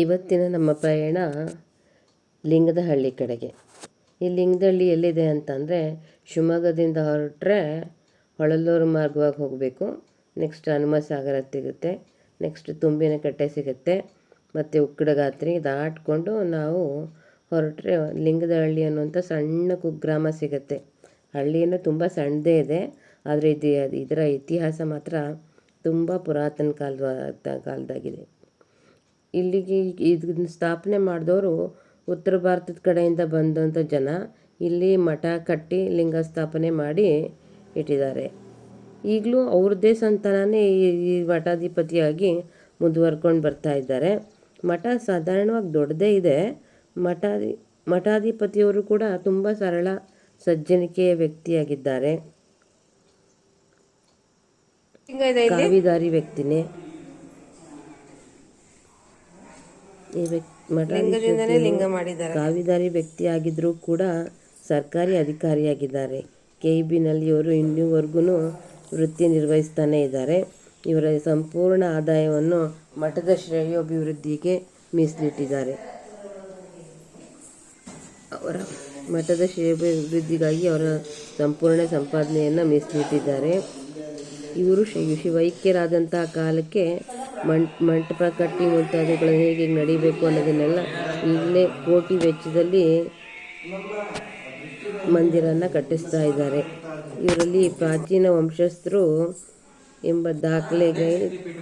ಇವತ್ತಿನ ನಮ್ಮ ಪ್ರಯಾಣ ಲಿಂಗದಹಳ್ಳಿ ಕಡೆಗೆ. ಈ ಲಿಂಗದಹಳ್ಳಿ ಎಲ್ಲಿದೆ ಅಂತಂದರೆ ಶಿವಮೊಗ್ಗದಿಂದ ಹೊರಟ್ರೆ ಹೊಳಲೂರು ಮಾರ್ಗವಾಗಿ ಹೋಗಬೇಕು. ನೆಕ್ಸ್ಟ್ ಹನುಮ ಸಾಗರ ಸಿಗುತ್ತೆ ನೆಕ್ಸ್ಟ್ ತುಂಬಿನ ಕಟ್ಟೆ ಸಿಗುತ್ತೆ, ಮತ್ತು ಉಕ್ಕಡಗಾತ್ರಿ ದಾಟ್ಕೊಂಡು ನಾವು ಹೊರಟ್ರೆ ಲಿಂಗದಹಳ್ಳಿ ಅನ್ನುವಂಥ ಸಣ್ಣ ಕುಗ್ರಾಮ ಸಿಗುತ್ತೆ. ಹಳ್ಳಿಯನ್ನು ತುಂಬ ಸಣ್ಣದೇ ಇದೆ, ಆದರೆ ಇದು ಇದರ ಇತಿಹಾಸ ಮಾತ್ರ ತುಂಬ ಪುರಾತನ ಕಾಲದ ಕಾಲದಾಗಿದೆ. ಇಲ್ಲಿಗೆ ಇದನ್ನ ಸ್ಥಾಪನೆ ಮಾಡಿದವರು ಉತ್ತರ ಭಾರತದ ಕಡೆಯಿಂದ ಬಂದಂಥ ಜನ ಇಲ್ಲಿ ಮಠ ಕಟ್ಟಿ ಲಿಂಗ ಸ್ಥಾಪನೆ ಮಾಡಿ ಇಟ್ಟಿದ್ದಾರೆ. ಈಗಲೂ ಅವ್ರದ್ದೇ ಸಂತಾನನೇ ಈ ಈ ಮಠಾಧಿಪತಿಯಾಗಿ ಮುಂದುವರ್ಕೊಂಡು ಬರ್ತಾ ಇದ್ದಾರೆ. ಮಠ ಸಾಧಾರಣವಾಗಿ ದೊಡ್ಡದೇ ಇದೆ. ಮಠಾಧಿ ಮಠಾಧಿಪತಿಯವರು ಕೂಡ ತುಂಬ ಸರಳ ಸಜ್ಜನಿಕೆಯ ವ್ಯಕ್ತಿಯಾಗಿದ್ದಾರೆ. ಕಾವಿದಾರಿ ವ್ಯಕ್ತಿನೇ ಈ ವ್ಯಕ್ತಿ ಮಠಾಧಿಪತಿ ಲಿಂಗ ಮಾಡಿದ್ದಾರೆ ಕಾವಿದಾರಿ ವ್ಯಕ್ತಿಯಾಗಿದ್ದರೂ ಕೂಡ ಸರ್ಕಾರಿ ಅಧಿಕಾರಿಯಾಗಿದ್ದಾರೆ. ಕೆ ಇ ಬಿನಲ್ಲಿ ಇವರು ಇನ್ನೂವರೆಗೂ ವೃತ್ತಿ ನಿರ್ವಹಿಸ್ತಾನೇ ಇದ್ದಾರೆ. ಇವರ ಸಂಪೂರ್ಣ ಆದಾಯವನ್ನು ಮಠದ ಶ್ರೇಯೋಭಿವೃದ್ಧಿಗೆ ಮೀಸಲಿಟ್ಟಿದ್ದಾರೆ. ಅವರ ಮಠದ ಶ್ರೇಯೋಭಿವೃದ್ಧಿಗಾಗಿ ಅವರ ಸಂಪೂರ್ಣ ಸಂಪಾದನೆಯನ್ನು ಮೀಸಲಿಟ್ಟಿದ್ದಾರೆ. ಇವರು ಶಿ- ಶಿವೈಕ್ಯರಾದಂತಹ ಕಾಲಕ್ಕೆ ಮಂಟ್ ಮಂಟಪ ಕಟ್ಟಿ ಮುಂತಾದವುಗಳು ಹೇಗೆ ನಡಿಬೇಕು ಅನ್ನೋದನ್ನೆಲ್ಲ ಇಲ್ಲೇ ಕೋಟಿ ವೆಚ್ಚದಲ್ಲಿ ಮಂದಿರನ ಕಟ್ಟಿಸ್ತಾ ಇದ್ದಾರೆ. ಇವರಲ್ಲಿ ಪ್ರಾಚೀನ ವಂಶಸ್ಥರು ಎಂಬ ದಾಖಲೆಗೆ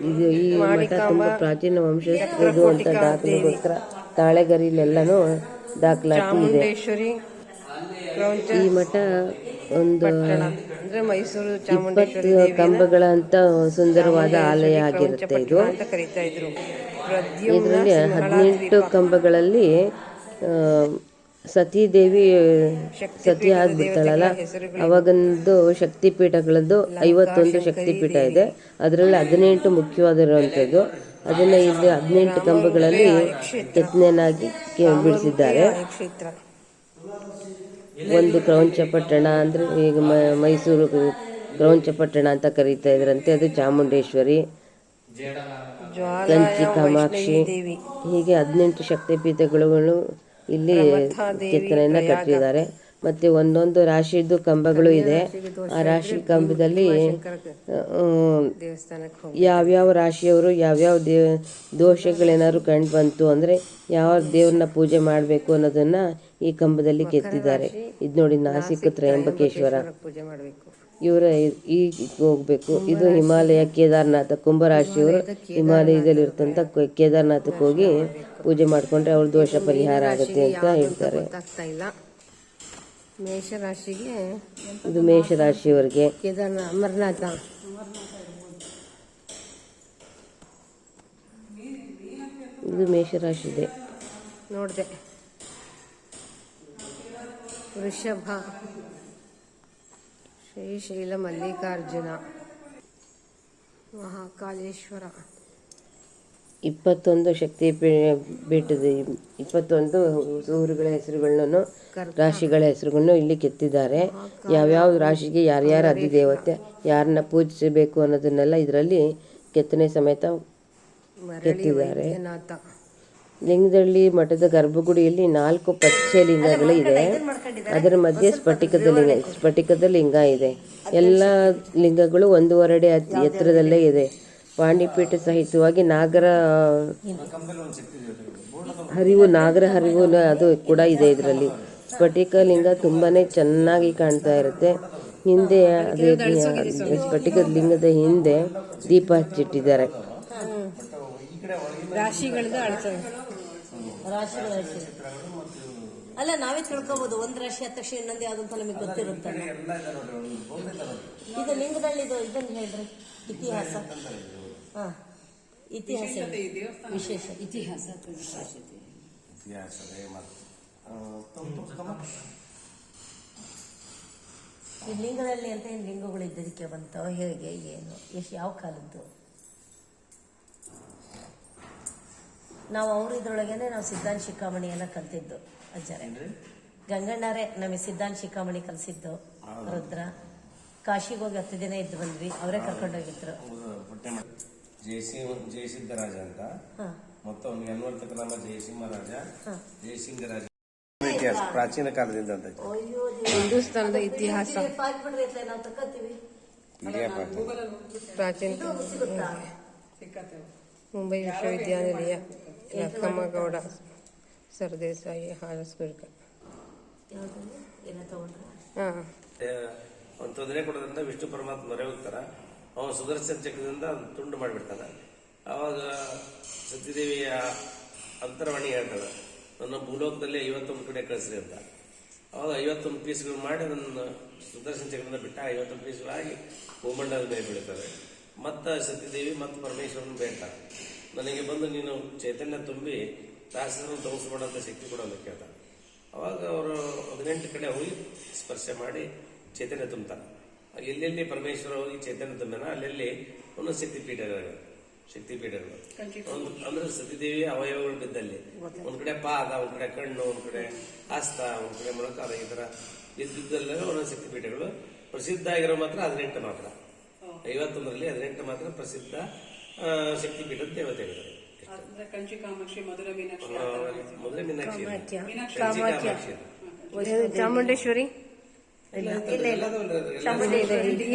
ಇದು ಈ ಮಠ ತುಂಬ ಪ್ರಾಚೀನ ವಂಶಸ್ಥರು ಅಂತ ದಾಖಲೆಗೋಸ್ಕರ ತಾಳೆಗರಿಲೆಲ್ಲನೂ ದಾಖಲಾತಿ ಇದೆ. ಈ ಮಠ ಒಂದು ಅಂದ್ರೆ ಮೈಸೂರು ಇಪ್ಪತ್ತು ಕಂಬಗಳಂತ ಸುಂದರವಾದ ಆಲಯ ಆಗಿರುತ್ತೆ ಇದು. ಇದರಲ್ಲಿ ಹದಿನೆಂಟು ಕಂಬಗಳಲ್ಲಿ ಸತೀದೇವಿ ಸತಿ ಆಗ್ಬಿಡ್ತಾಳಲ್ಲ ಅವಾಗಂದು ಶಕ್ತಿಪೀಠಗಳದ್ದು ಐವತ್ತೊಂದು ಶಕ್ತಿಪೀಠ ಇದೆ. ಅದರಲ್ಲಿ ಹದಿನೆಂಟು ಮುಖ್ಯವಾಗಿರುವಂಥದ್ದು ಅದನ್ನ ಇಲ್ಲಿ ಹದಿನೆಂಟು ಕಂಬಗಳಲ್ಲಿ ಕೆತ್ತನೆಯನ್ನಾಗಿ ಬಿಡಿಸಿದ್ದಾರೆ. ಒಂದು ಕ್ರೌಂಚಪಟ್ಟಣ ಅಂದರೆ ಈಗ ಮೈಸೂರು ಕ್ರೌಂಚಪಟ್ಟಣ ಅಂತ ಕರೀತಾ ಇದ್ರಂತೆ. ಅದು ಚಾಮುಂಡೇಶ್ವರಿ, ಕಂಚಿ ಕಾಮಾಕ್ಷಿ, ಹೀಗೆ ಹದಿನೆಂಟು ಶಕ್ತಿಪೀಠಗಳು ಇಲ್ಲಿ ಕೆತ್ತನೆಯನ್ನು ಕಟ್ಟಿದ್ದಾರೆ. ಮತ್ತೆ ಒಂದೊಂದು ರಾಶಿದು ಕಂಬಗಳು ಇದೆ. ಆ ರಾಶಿ ಕಂಬದಲ್ಲಿ ಯಾವ್ಯಾವ ರಾಶಿಯವರು ಯಾವ್ಯಾವ ದೇವ ದೋಷಗಳೇನಾದ್ರು ಕಂಡು ಬಂತು ಅಂದರೆ ಯಾವ ದೇವ್ರನ್ನ ಪೂಜೆ ಮಾಡಬೇಕು ಅನ್ನೋದನ್ನ ಈ ಕಂಬದಲ್ಲಿ ಕೆತ್ತಿದ್ದಾರೆ. ಇದು ನೋಡಿ ನಾಸಿಕ್ ತ್ರಯಂಬಕೇಶ್ವರ ಪೂಜೆ ಮಾಡಬೇಕು. ಇವರ ಈ ಹೋಗ್ಬೇಕು. ಇದು ಹಿಮಾಲಯ ಕೇದಾರನಾಥ ಕುಂಭರಾಶಿಯವರು ಹಿಮಾಲಯದಲ್ಲಿ ಇರ್ತಂತ ಕೇದಾರನಾಥಕ್ಕೆ ಹೋಗಿ ಪೂಜೆ ಮಾಡ್ಕೊಂಡ್ರೆ ಅವ್ರ ದೋಷ ಪರಿಹಾರ ಆಗುತ್ತೆ ಅಂತ ಹೇಳ್ತಾರೆ. ಮೇಷರಾಶಿಗೆ ಇದು ಮೇಷರಾಶಿಯವರಿಗೆ. ಕೇದಾರ್ನಾಥ ಅಮರನಾಥ. ಇದು ಮೇಷರಾಶಿದೆ. ನೋಡಿದೆ. ವೃಷಭ. ಶ್ರೀಶೈಲ ಮಲ್ಲಿಕಾರ್ಜುನ. ಮಹಾಕಾಲೇಶ್ವರ ಇಪ್ಪತ್ತೊಂದು ಶಕ್ತಿ ಬಿಟ್ಟಿದೆ ಪೀಠದ ಇಪ್ಪತ್ತೊಂದು ಊರುಗಳ ಹೆಸರುಗಳನ್ನು ರಾಶಿಗಳ ಹೆಸರುಗಳನ್ನು ಇಲ್ಲಿ ಕೆತ್ತಿದ್ದಾರೆ. ಯಾವ್ಯಾವ ರಾಶಿಗೆ ಯಾರ್ಯಾರ ಅಧಿದೇವತೆ ಯಾರನ್ನ ಪೂಜಿಸಬೇಕು ಅನ್ನೋದನ್ನೆಲ್ಲ ಇದರಲ್ಲಿ ಕೆತ್ತನೆ ಸಮೇತ ಕೆತ್ತಿದ್ದಾರೆ. ಲಿಂಗದಳ್ಳಿ ಮಠದ ಗರ್ಭಗುಡಿಯಲ್ಲಿ ನಾಲ್ಕು ಪಚ್ಚೆ ಲಿಂಗಗಳು ಇದೆ. ಅದರ ಮಧ್ಯೆ ಸ್ಫಟಿಕದ ಲಿಂಗ ಸ್ಫಟಿಕದ ಲಿಂಗ ಇದೆ. ಎಲ್ಲ ಲಿಂಗಗಳು ಒಂದೂವರೆ ಅಡಿ ಎತ್ತರದಲ್ಲೇ ಇದೆ. ಪಾಂಡಿಪೀಠ ಸಹಿತವಾಗಿ ನಾಗರ ಹರಿವು ನಾಗರ ಹರಿವು ಅದು ಕೂಡ ಇದೆ ಇದರಲ್ಲಿ. ಸ್ಫಟಿಕ ಲಿಂಗ ತುಂಬಾನೇ ಚೆನ್ನಾಗಿ ಕಾಣ್ತಾ ಇರುತ್ತೆ. ಹಿಂದೆ ಸ್ಫಟಿಕ ಸ್ಫಟಿಕದ ಲಿಂಗದ ಹಿಂದೆ ದೀಪ ಹಚ್ಚಿಟ್ಟಿದ್ದಾರೆ. ರಾಶಿಗಳದ್ದು ಅಳ್ತವೆ. ರಾಶಿಗಳ ರಾಶಿ ಅಲ್ಲ ನಾವೇ ತಿಳ್ಕೊಬಹುದು ಒಂದ್ ರಾಶಿ ಆದ ತಕ್ಷಣ ಇನ್ನೊಂದೇ ಯಾವ್ದಂತ ನಮಗೆ ಗೊತ್ತಿರುತ್ತೆ. ಇದು ಲಿಂಗದಳ್ಳಿದು ಇದನ್ನ ಹೇಳ್ರಿ ಇತಿಹಾಸ. ಹಾ ಇತಿಹಾಸ. ವಿಶೇಷ ಇತಿಹಾಸ ಈ ಲಿಂಗದಲ್ಲಿ ಅಂತ ಏನು ಲಿಂಗಗಳು ಇದ್ದದಕ್ಕೆ ಬಂತವ ಹೇಗೆ ಏನು ಎಷ್ಟು ಯಾವ ಕಾಲದ್ದು? ನಾವು ಅವ್ರ ಇದ್ರೊಳಗೇನೆ ನಾವು ಸಿದ್ಧಾಂತ ಶಿಖಾಮಣಿಯನ್ನ ಕಲ್ತಿದ್ದು ಅಜ್ಜರೇ. ಗಂಗಣ್ಣರೇ ನಮಗೆ ಸಿದ್ಧಾಂತ ಶಿಖಾಮಣಿ ಕಲಿಸಿದ್ದು ರುದ್ರ ಕಾಶಿಗೆ ಹೋಗಿ ಹತ್ತು ದಿನ ಇದ್ದು ಬಂದ್ವಿ ಅವರೇ ಕರ್ಕೊಂಡೋಗಿದ್ರು. ಜಯಸಿ ಜಯಸಿದ್ದರಾಜ ಅಂತ. ಹಾ. ಮತ್ತು ಅವನಿಗೆ ಅನ್ವರ್ತಕ ನಾಮ ಜಯಸಿಂಹರಾಜ. ಜಯಸಿಂಗರಾಜ ಇತಿಹಾಸ ಪ್ರಾಚೀನ ಕಾಲದಿಂದ ಅಂತ. ಹಿಂದೂಸ್ತಾನದ ಇತಿಹಾಸ. ಪ್ರಾಚೀನ ಮುಂಬೈ ವಿಶ್ವವಿದ್ಯಾನಿಲಯ ಲಕ್ಕಮ್ಮಗೌಡ ಸರ್ದೇಸಾಯಿ ತಗೊಂಡ್ರ? ಹಾಂ. ಒಂದು ತೊಂದರೆ ಕೊಡೋದ್ರಿಂದ ವಿಷ್ಣು ಪರಮಾತ್ಮ ಮೊರೆ ಹೋಗ್ತಾರ. ಅವನು ಸುದರ್ಶನ ಚಕ್ರದಿಂದ ತುಂಡು ಮಾಡಿಬಿಡ್ತಾನೆ. ಆವಾಗ ಸತ್ಯದೇವಿಯ ಅಂತರವಾಣಿ ಹೇಳ್ತಾಳೆ, ನನ್ನ ಭೂಲೋಕದಲ್ಲಿ ಐವತ್ತೊಂದು ಕಡೆ ಕಳಿಸ್ರಿ ಅಂತ. ಅವಾಗ ಐವತ್ತೊಂದು ಪೀಸ್ಗಳು ಮಾಡಿ ನನ್ನ ಸುದರ್ಶನ ಚಕ್ರದಿಂದ ಬಿಟ್ಟ ಐವತ್ತೊಂದು ಪೀಸ್ಗಳಾಗಿ ಭೂಮಂಡಲದ ಮೇಲೆ ಬೀಳ್ತಾರೆ ಮತ್ತು ಸತ್ಯದೇವಿ ಮತ್ತು ಪರಮೇಶ್ವರನ ಬೇಡ್ತಾರೆ ನನಗೆ ಬಂದು ನೀನು ಚೈತನ್ಯ ತುಂಬಿ ದಾಸರನ್ನು ಧ್ವಂಸಮಾಡುವಂಥ ಶಕ್ತಿ ಕೊಡೋದು ಕೇಳ್ತಾನೆ ಅವಾಗ ಅವರು ಹದಿನೆಂಟು ಕಡೆ ಹೋಗಿ ಸ್ಪರ್ಶ ಮಾಡಿ ಚೈತನ್ಯ ತುಂಬ್ತಾರೆ ಎಲ್ಲೆಲ್ಲಿ ಪರಮೇಶ್ವರ ಹೋಗಿ ಚೈತನ್ಯ ತುಂಬನ ಅಲ್ಲೆಲ್ಲಿ ಒಂದೊಂದು ಶಕ್ತಿ ಶಕ್ತಿಪೀಠಗಳು ಶಕ್ತಿ ಪೀಠಗಳು ಒಂದು ಅಂದ್ರೆ ಸತಿದೇವಿ ಅವಯವಗಳು ಬಿದ್ದಲ್ಲಿ. ಒಂದ್ ಕಡೆ ಪಾದ ಒಂದ್ ಕಡೆ ಕಣ್ಣು ಒಂದ್ ಕಡೆ ಹಸ್ತ ಒಂದ್ ಕಡೆ ಮೊಳಕಾಲ ಈ ತರ ಬಿದ್ದಲ್ಲ ಒಂದೊಂದು ಶಕ್ತಿ ಪೀಠಗಳು ಪ್ರಸಿದ್ಧ ಆಗಿರೋ ಮಾತ್ರ ಹದಿನೆಂಟು ಮಾತ್ರ. ಐವತ್ತೊಂದರಲ್ಲಿ ಹದಿನೆಂಟು ಮಾತ್ರ ಪ್ರಸಿದ್ಧ ಆ, ಶಕ್ತಿ ಪೀಠದ ದೇವತೆಗಳು ಮಧುರ ಮೀನಾಕ್ಷಿ ಚಾಮುಂಡೇಶ್ವರಿ ಮೀನಾಕ್ಷಿ. ಇಲ್ಲ ಚಾಮುಂಡೇಶ್ವರಿ. ಚಾಮುಂಡಿ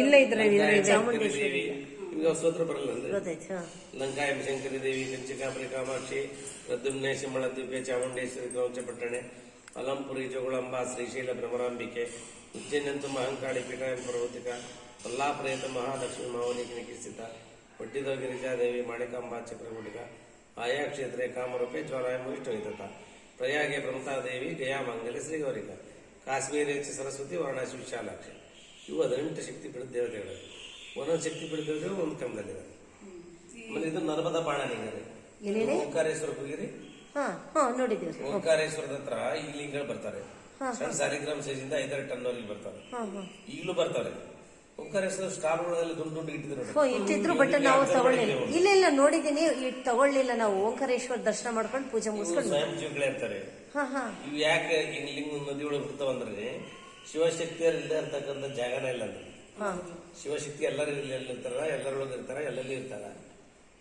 ಇಲ್ಲ ಇದ್ರೆ ನಿಮ್ಗೆ ಸ್ತೋತ್ರ ಬರಲ್ಲ ಅಂದ್ರೆ? ಗೊತ್ತಾಯ್ತು ಹಾ. ಲಂಕಾಯಂ ಶಂಕರಿ ದೇವಿ ಕಂಚಿಕಾಪುರಿ ಕಾಮಾಕ್ಷಿ ಪ್ರದ್ಯುಮ್ನೆ ದಿವ್ಯ ಚಾಮುಂಡೇಶ್ವರಿ ಕ್ರೌಂಚಪಟ್ಟಣೆ ಅಲಂಪುರಿ ಜೋಗುಳಂಬ ಶ್ರೀಶೈಲ ಭ್ರಮರಾಂಬಿಕೆ ಉಜ್ಜಯನಂತು ಮಹಂಕಾಳಿ ಪೀಠಾಯಂ ಪರ್ವತಿಕ ಕೊಲ್ಲಾಪುರೇತ ಮಹಾಲಕ್ಷ್ಮಿ ಮಾವನಿಗೆ ನಿಕೀರ್ಸಿತ ಒಡ್ಡಿದ ಗಿರಿಜಾದೇವಿ ಮಾಣಿಕಾಂಬಾ ಚಕ್ರಗುಡಿಕ ಆಯಾ ಕ್ಷೇತ್ರೆ ಕಾಮರೂಪೆ ಜ್ವರಾಯಂ ವಿಷ್ಣುವಿತತ ಪ್ರಯಾಗೆ ಪ್ರಮತಾದೇವಿ ಗಯಾ ಶ್ರೀ ಶ್ರೀಗೌರಿಕ. ಕಾಶ್ಮೀರ ಸರಸ್ವತಿ ಸರಸ್ವತಿ ವಾರಣಾಸಿ ವಿಶಾಲಾಕ್ಷಿ. ಇವು ಹದಿನೆಂಟು ಶಕ್ತಿ ಪೀಠದ ದೇವತೆಗಳು. ಒಂದೊಂದು ಶಕ್ತಿ ಪೀಠ ದೇವತೆಗಳು ಒಂದು ಕ್ರಮದಲ್ಲಿದೆ ಆಮೇಲೆ ಇದು ನರ್ಮದಾ ಬಾಣ ರೀ ಓಂಕಾರೇಶ್ವರ ಹೋಗಿರಿ? ಓಂಕಾರೇಶ್ವರದ ಹತ್ರ ಈ ಲಿಂಗಗಳು ಬರ್ತಾರೆ ಸಣ್ಣ ಸಾಲಿಗ್ರಾಮ್ ಸೈಜಿಂದ ಐದಾರು ಟನ್ ಅವ್ರಿಗೆ ಬರ್ತಾರೆ. ಈಗಲೂ ಬರ್ತಾರೆ. ಓ ಇಟ್ಟಿದ್ರು ಬಟ್ ನಾವು ತಗೊಳ್ಳಿಲ್ಲ. ಇಲ್ಲ ಇಲ್ಲ ನೋಡಿದೀನಿ ಇಟ್ ತಗೊಳ್ಳಿಲ್ಲ. ನಾವು ಓಂಕಾರೇಶ್ವರ ದರ್ಶನ ಮಾಡ್ಕೊಂಡು ಪೂಜೆ ಮುಗಿಸ್ಕೊಂಡು ಇರ್ತಾರೆ. ಹಾ ಹಾ. ಇವು ಯಾಕೆ ಲಿಂಗ ನದಿ ಒಳಗೆ ಬರ್ತಾವಂದ್ರೆ ಶಿವಶಕ್ತಿಯರು ಇಲ್ಲದೆ ಇರ್ತಕ್ಕಂಥ ಜಾಗನೇ ಇಲ್ಲ ಅಂದ್ರೆ. ಹಾ. ಶಿವಶಕ್ತಿ ಎಲ್ಲರೂ ಇರ್ತಾರ ಎಲ್ಲರೊಳಗೆ ಇರ್ತಾರ? ಎಲ್ಲೆಲ್ಲಿ ಇರ್ತಾರ?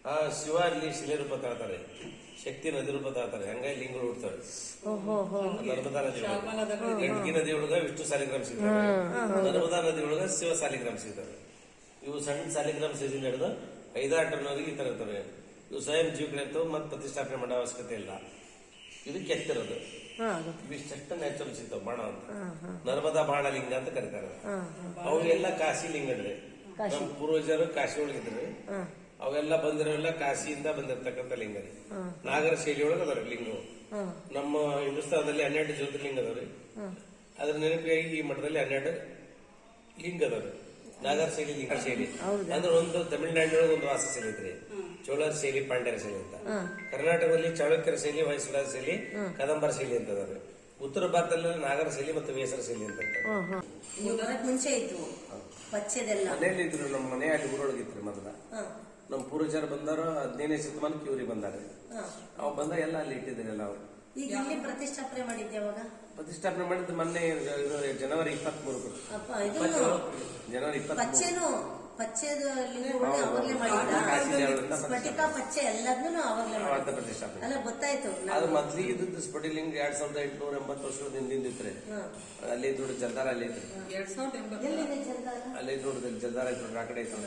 ಆ ಶಿವ ಅಲ್ಲಿ ಶಿಲೆ ರೂಪ ತಾಳ್ತಾರೆ. ಶಕ್ತಿ ನದಿ ರೂಪ ತಾಳ್ತಾರೆ ಹಂಗಾಗಿ ಲಿಂಗಗಳು ಹುಡ್ತಾರೆ ನರ್ಮದಾ ನದಿ ಒಳಗೆ. ಗಂಡಕಿ ನದಿ ಒಳಗ ವಿಷ್ಣು ಸಾಲಿಗ್ರಾಮ ಸಿಗ್ತಾರೆ ನರ್ಮದಾ ನದಿ ಒಳಗ ಶಿವ ಸಾಲಿಗ್ರಾಮ ಸಿಗ್ತಾರೆ ಇವು ಸಣ್ಣ ಸಾಲಿಗ್ರಾಮ ಸೀಸನ್ ಹಿಡಿದು ಐದಾರು ಟನ್ವರೆಗೆ ಈ ತರ ಇರ್ತವೆ. ಇವು ಸ್ವಯಂ ಜೀವಿಗಳಿರ್ತವೆ ಮತ್ತೆ ಪ್ರತಿಷ್ಠಾಪನೆ ಮಾಡೋ ಅವಶ್ಯಕತೆ ಇಲ್ಲ. ಇದು ಕೆತ್ತಿರೋದು. ಇಷ್ಟ ಇವಿಷ್ಟಷ್ಟು ನ್ಯಾಚುರಲ್ ಸಿಗ್ತಾವ. ಬಾಣ ಅಂತ. ನರ್ಮದಾ ಬಾಣ ಲಿಂಗ ಅಂತ ಕರೀತಾರೆ. ಅವೆಲ್ಲ ಕಾಶಿ ಲಿಂಗಡ್ರಿ ನಮ್ಮ ಪೂರ್ವಜರು ಕಾಶಿ ಒಳಗಿದ್ರಿ ಅವೆಲ್ಲ ಬಂದಿರೋಲ್ಲ ಕಾಶಿಯಿಂದ ಬಂದಿರತಕ್ಕಂಥ ಲಿಂಗ ರೀ. ನಾಗರ ಶೈಲಿಯೊಳಗೆ ಅದಾವ ಲಿಂಗವು. ನಮ್ಮ ಹಿಂದೂಸ್ತಾನದಲ್ಲಿ ಹನ್ನೆರಡು ಜ್ಯೋತಿರ್ಲಿಂಗ ಅದಾವ್ರಿ. ಅದ್ರ ನೆನಪಿಗಾಗಿ ಈ ಮಠದಲ್ಲಿ ಹನ್ನೆರಡು ಲಿಂಗ ಅದಾವ್ರಿ. ನಾಗರ ಶೈಲಿ ಲಿಂಗ ಶೈಲಿ. ಅಂದ್ರೆ ಒಂದು ತಮಿಳುನಾಡಿನೊಳಗೆ ಒಂದು ವಾಸ ಶೈಲಿ ಐತ್ರಿ. ಚೋಳರ ಶೈಲಿ ಪಾಂಡ್ಯರ ಶೈಲಿ ಅಂತ. ಕರ್ನಾಟಕದಲ್ಲಿ ಚಾಳುಕ್ಯರ ಶೈಲಿ ಹೊಯ್ಸಳರ ಶೈಲಿ ಕದಂಬರ ಶೈಲಿ ಅಂತ ಅದಾವ್ರಿ. ಉತ್ತರ ಭಾರತದಲ್ಲಿ ನಾಗರ ಶೈಲಿ ಮತ್ತು ವೇಸರ ಶೈಲಿ ಅಂತ ಮುಂಚೆ ಇತ್ತು ಪಚ್ಚೆದೆಲ್ಲ. ಮನೇಲಿ ಇದ್ರು ನಮ್ಮ ಮನೆ ಅಲ್ಲಿ ಊರೊಳಗಿತ್ತು ಮೊದಲ. ನಮ್ಮ ಪೂರ್ವಜರು ಬಂದಾರ ಹದಿನೈದನೇ ಶತಮಾನಕ್ಕೆ ಇವ್ರಿಗೆ ಬಂದಾರೆ. ಅವ್ ಬಂದ ಎಲ್ಲ ಅಲ್ಲಿ ಇಟ್ಟಿದ್ದಾರೆ ಎಲ್ಲ ಅವ್ರು. ಈಗ ಇಲ್ಲಿ ಪ್ರತಿಷ್ಠಾಪನೆ ಮಾಡಿದ್ದೆ ಅವಾಗ? ಪ್ರತಿಷ್ಠಾಪನೆ ಮಾಡಿದ್ದು ಮೊನ್ನೆ ಇದು ಜನವರಿ ಇಪ್ಪತ್ತ್ ಮೂರು ಅಪ್ಪ ಇದನ್ನು ಜನವರಿ ಇಪ್ಪತ್ತ್ ಪಚ್ಚೆನು ಅವಾಗಲೇ ಮಾಡಿದ್ದ ಸ್ಫಟಿಕ ಪಚ್ಚೆ ಎಲ್ಲದನ್ನು ಅವಾಗಲೇ ಮಾಡಿದ್ದ ಪ್ರತಿಷ್ಠಾಪನೆ ಅಲ್ಲ ಗೊತ್ತಾಯ್ತು. ಅದು ಮೊದ್ಲಿಗೆ ಇದ್ದದ್ದು ಸ್ಫಟಿಲಿಂಗ್ ಎರಡ್ ಸಾವಿರದ ಎಂಟುನೂರ ಎಂಬತ್ತು ವರ್ಷದ ಹಿಂದಿಂದ ಇತ್ರಿ. ಅಲ್ಲಿ ದುಡ್ಡು ಜಲ್ದಾರ ಅಲ್ಲಿ ಚಂದಾನ ಅಲ್ಲಿ ದುಡ್ಡು ಜಲ್ದಾರ ಇತ್ತು ಆ ಕಡೆ ಇತ್ತು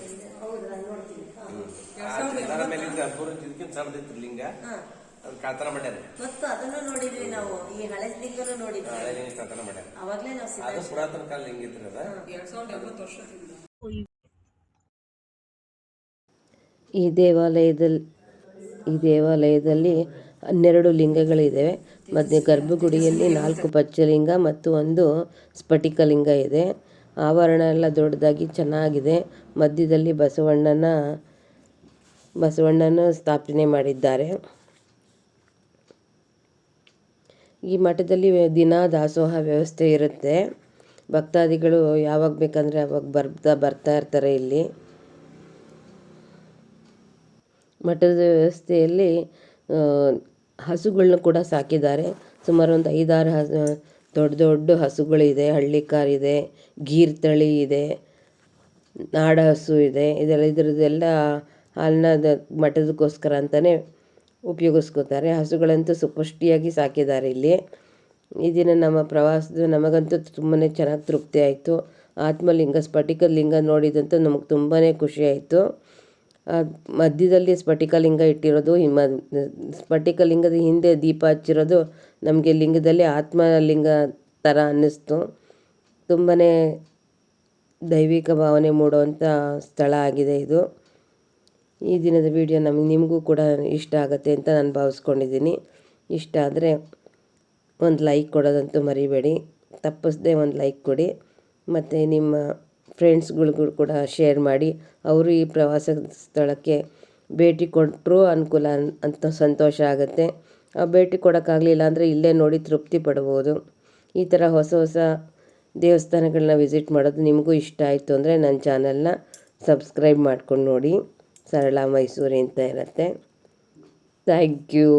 ಜಲ್ದಾರ ಮೇಲೆ ಇದ್ದ ಇದಕ್ಕಿಂತ ಸಣ್ಣದಿತ್ತು ಲಿಂಗ. ಅದು ಕಾತರ ಮಾಡ್ಯಾರ. ಮತ್ತು ಅದನ್ನು ನೋಡಿದ್ವಿ ನಾವು. ಈ ಹಳೆ ಲಿಂಗನು ನೋಡಿದ್ವಿ. ಹಳೆ ಲಿಂಗ ಕಾತರ ಮಾಡ್ಯಾರ. ಅವಾಗಲೇ ನಾವು ಅದು ಪುರಾತನ ಕಾಲ ಲಿಂಗ ಇತ್ತು ಅದ. ಎರಡ್ ಸಾವಿರದ ಎಂಬತ್ತು ವರ್ಷದಿಂದ. ಈ ದೇವಾಲಯದಲ್ಲಿ ಈ ದೇವಾಲಯದಲ್ಲಿ ಹನ್ನೆರಡು ಲಿಂಗಗಳಿದ್ದಾವೆ ಮತ್ತು ಗರ್ಭಗುಡಿಯಲ್ಲಿ ನಾಲ್ಕು ಪಚ್ಚಲಿಂಗ ಮತ್ತು ಒಂದು ಸ್ಫಟಿಕ ಲಿಂಗ ಇದೆ. ಆವರಣ ಎಲ್ಲ ದೊಡ್ಡದಾಗಿ ಚೆನ್ನಾಗಿದೆ. ಮಧ್ಯದಲ್ಲಿ ಬಸವಣ್ಣನ ಬಸವಣ್ಣನ ಸ್ಥಾಪನೆ ಮಾಡಿದ್ದಾರೆ. ಈ ಮಠದಲ್ಲಿ ದಿನ ದಾಸೋಹ ವ್ಯವಸ್ಥೆ ಇರುತ್ತೆ. ಭಕ್ತಾದಿಗಳು ಯಾವಾಗ ಬೇಕಂದರೆ ಅವಾಗ ಬರ್ತಾ ಬರ್ತಾ ಇರ್ತಾರೆ ಇಲ್ಲಿ. ಮಠದ ವ್ಯವಸ್ಥೆಯಲ್ಲಿ ಹಸುಗಳನ್ನ ಕೂಡ ಸಾಕಿದ್ದಾರೆ. ಸುಮಾರು ಒಂದು ಐದಾರು ಹಸು ದೊಡ್ಡ ದೊಡ್ಡ ಹಸುಗಳಿದೆ ಹಳ್ಳಿಕಾರಿದೆ ಗೀರ್ ತಳಿ ಇದೆ ನಾಡ ಹಸು ಇದೆ. ಇದೆಲ್ಲ, ಇದರದ್ದೆಲ್ಲ ಹಾಲನ್ನ ಮಠದಕ್ಕೋಸ್ಕರ ಅಂತಲೇ ಉಪಯೋಗಿಸ್ಕೋತಾರೆ. ಹಸುಗಳಂತೂ ಸುಪುಷ್ಟಿಯಾಗಿ ಸಾಕಿದ್ದಾರೆ ಇಲ್ಲಿ. ಈ ದಿನ ನಮ್ಮ ಪ್ರವಾಸದ ನಮಗಂತೂ ತುಂಬಾ ಚೆನ್ನಾಗಿ ತೃಪ್ತಿ ಆಯಿತು. ಆತ್ಮಲಿಂಗ ಸ್ಫಟಿಕ ಲಿಂಗ ನೋಡಿದಂತೂ ನಮಗೆ ತುಂಬಾ ಖುಷಿ ಆಯಿತು. ಮಧ್ಯದಲ್ಲಿ ಸ್ಫಟಿಕಲಿಂಗ ಇಟ್ಟಿರೋದು ಈ ಮ ಸ್ಫಟಿಕ ಲಿಂಗದ ಹಿಂದೆ ದೀಪ ಹಚ್ಚಿರೋದು ನಮಗೆ ಲಿಂಗದಲ್ಲಿ ಆತ್ಮಲಿಂಗ ಥರ ಅನ್ನಿಸ್ತು. ತುಂಬಾ ದೈವಿಕ ಭಾವನೆ ಮೂಡುವಂಥ ಸ್ಥಳ ಆಗಿದೆ ಇದು. ಈ ದಿನದ ವಿಡಿಯೋ ನಮಗೆ ನಿಮಗೂ ಕೂಡ ಇಷ್ಟ ಆಗುತ್ತೆ ಅಂತ ನಾನು ಭಾವಿಸ್ಕೊಂಡಿದ್ದೀನಿ. ಇಷ್ಟ ಆದರೆ ಒಂದು ಲೈಕ್ ಕೊಡೋದಂತೂ ಮರಿಬೇಡಿ. ತಪ್ಪಿಸ್ದೆ ಒಂದು ಲೈಕ್ ಕೊಡಿ. ಮತ್ತು ನಿಮ್ಮ ಫ್ರೆಂಡ್ಸ್ಗಳಿಗೂ ಕೂಡ ಶೇರ್ ಮಾಡಿ ಅವರು ಈ ಪ್ರವಾಸ ಸ್ಥಳಕ್ಕೆ ಭೇಟಿ ಕೊಟ್ಟರು ಅನುಕೂಲ ಅನ್- ಅಂತ ಸಂತೋಷ ಆಗುತ್ತೆ. ಆ ಭೇಟಿ ಕೊಡೋಕ್ಕಾಗಲಿಲ್ಲ ಅಂದರೆ ಇಲ್ಲೇ ನೋಡಿ ತೃಪ್ತಿ ಪಡ್ಬೋದು. ಈ ಥರ ಹೊಸ ಹೊಸ ದೇವಸ್ಥಾನಗಳನ್ನ ವಿಸಿಟ್ ಮಾಡೋದು ನಿಮಗೂ ಇಷ್ಟ ಆಯಿತು ಅಂದರೆ ನನ್ನ ಚಾನಲ್ನ ಸಬ್ಸ್ಕ್ರೈಬ್ ಮಾಡ್ಕೊಂಡು ನೋಡಿ. ಸರಳ ಮೈಸೂರಿ ಅಂತ ಇರುತ್ತೆ. Thank you